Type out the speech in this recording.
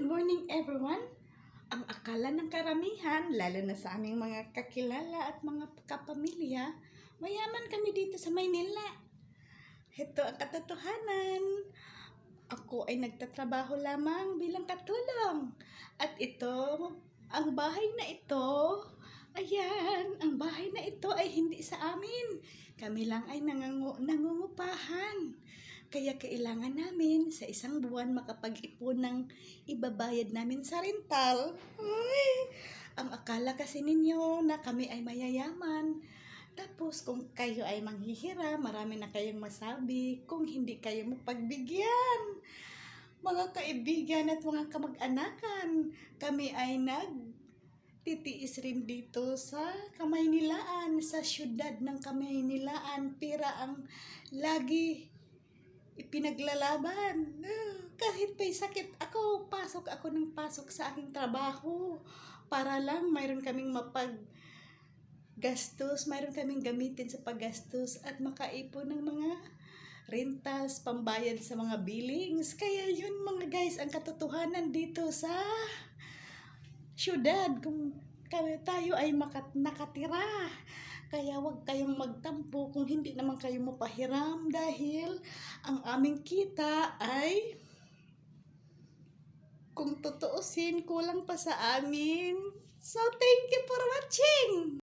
Good morning everyone! Ang akala ng karamihan, lalo na sa aming mga kakilala at mga kapamilya, mayaman kami dito sa Maynila. Ito ang katotohanan. Ako ay nagtatrabaho lamang bilang katulong. At ito, ang bahay na ito, ayan, ang bahay na ito ay hindi sa amin. Kami lang ay nangangu- nangungupahan. Kaya kailangan namin sa isang buwan makapag-ipon ng ibabayad namin sa rental. Ay, ang akala kasi ninyo na kami ay mayayaman. Tapos kung kayo ay manghihira, marami na kayong masabi kung hindi kayo mapagbigyan. Mga kaibigan at mga kamag-anakan, kami ay nag titiis rin dito sa Kamaynilaan, sa syudad ng Kamaynilaan. Pira ang lagi ipinaglalaban. Ah, Kahit may sakit ako, pasok ako ng pasok sa aking trabaho. Para lang mayroon kaming mapag gastos, mayroon kaming gamitin sa paggastos at makaipon ng mga rentals, pambayad sa mga billings. Kaya yun mga guys, ang katotohanan dito sa syudad kung kami tayo ay makat nakatira. Kaya wag kayong magtampo kung hindi naman kayo mapahiram dahil ang aming kita ay kung tutuusin kulang pa sa amin. So thank you for watching!